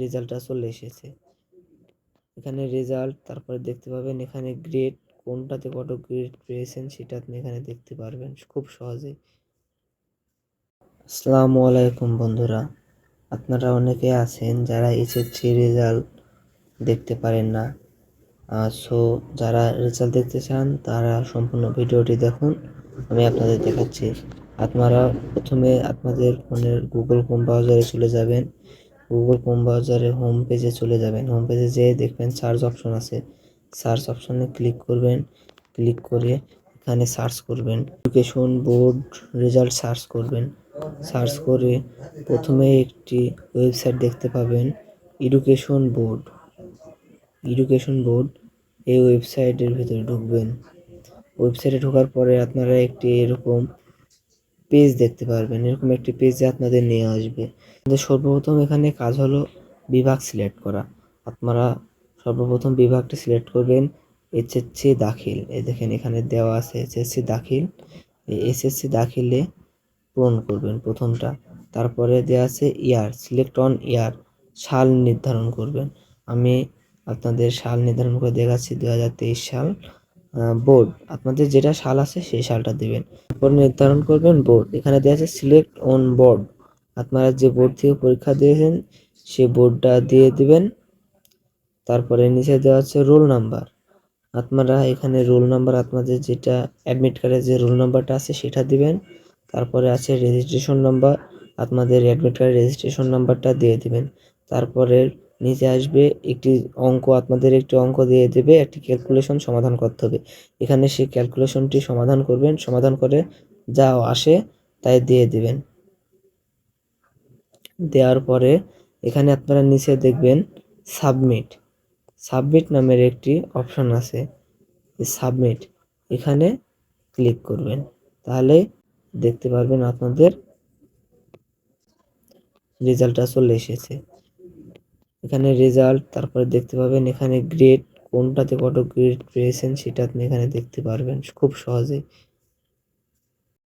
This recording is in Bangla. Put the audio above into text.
রেজাল্টটা চলে এসেছে। এখানে রেজাল্ট, তারপরে দেখতে পাবেন এখানে গ্রেড কোনটাতে কত গ্রেড পেয়েছেন সেটা আপনি এখানে দেখতে পারবেন খুব সহজে আসসালামু আলাইকুম বন্ধুরা, আপনারা অনেকে আছেন যারা এসএসসি রেজাল্ট দেখতে পারেন না। সো যারা রেজাল্ট দেখতে চান তারা সম্পূর্ণ ভিডিওটি দেখুন, আমি আপনাদের দেখাচ্ছি। আপনারা প্রথমে আপনাদের ফোনের গুগল ক্রোম ব্রাউজারে চলে যাবেন। গুগল ক্রোম ব্রাউজারে হোম পেজে চলে যাবেন। হোম পেজে যেয়ে দেখবেন সার্চ অপশন আছে। সার্চ অপশনে ক্লিক করবেন। ক্লিক করে এখানে সার্চ করবেন। এডুকেশন বোর্ড রেজাল্ট সার্চ করবেন। সার্চ করে প্রথমে একটি ওয়েবসাইট দেখতে পাবেন। এডুকেশন বোর্ড এডুকেশন বোর্ড এই ওয়েবসাইটের ভিতরে ঢুকবেন। ওয়েবসাইটে ঢোকার পরে আপনারা একটি এরকম পেজ দেখতে পারবেন। এরকম একটি পেজে আপনাদের নিয়ে আসবে। আমাদের সর্বপ্রথম এখানে কাজ হলো বিভাগ সিলেক্ট করা। আপনারা সর্বপ্রথম বিভাগটি সিলেক্ট করবেন এইচএসসি দাখিল। এই দেখেন এখানে দেওয়া আছে এইচএসসি দাখিল। এই এসএসসি দাখিলে পূরণ করবেন প্রথমটা। তারপরে দেওয়া আছে ইয়ার সিলেক্ট অন ইয়ার সাল নির্ধারণ করবেন। আমি আপনাদের সাল নির্ধারণ করে দেখাচ্ছি দু হাজার তেইশ সাল। বোর্ড আপনাদের যেটা শাল আছে সেই শালটা দিবেন। তারপর নির্ধারণ করবেন বোর্ড এখানে দেওয়া আছে সিলেক্ট অন বোর্ড আপনারা যে বোর্ড থেকে পরীক্ষা দিয়েছেন, সে বোর্ডটা দিয়ে দিবেন। তারপরে নিচে দেওয়া আছে রোল নাম্বার আপনারা এখানে রোল নাম্বার আপনাদের যেটা অ্যাডমিট কার্ডে যে রোল নাম্বারটা আছে সেটা দিবেন। তারপরে আছে রেজিস্ট্রেশন নাম্বার আপনাদের অ্যাডমিট কার্ডের রেজিস্ট্রেশন নাম্বারটা দিয়ে দিবেন। তারপরে নিচে আসবে একটি অঙ্ক, আপনাদের একটি অঙ্ক দিয়ে দেবে, একটি ক্যালকুলেশন সমাধান করতে হবে। এখানে সেই ক্যালকুলেশনটি সমাধান করবেন, সমাধান করে যা আসে, তাই দিয়ে দেবেন। দেওয়ার পরে এখানে আপনারা নিচে দেখবেন সাবমিট সাবমিট নামের একটি অপশন আছে সাবমিট এখানে ক্লিক করবেন। তাহলে দেখতে পারবেন আপনাদের রেজাল্টটা চলে এসেছে। এখানে রেজাল্ট তারপরে দেখতে পাবেন এখানে গ্রেড কোনটাতে কত গ্রেড পেয়েছেন সেটা আপনি এখানে দেখতে পারবেন। খুব সহজেই।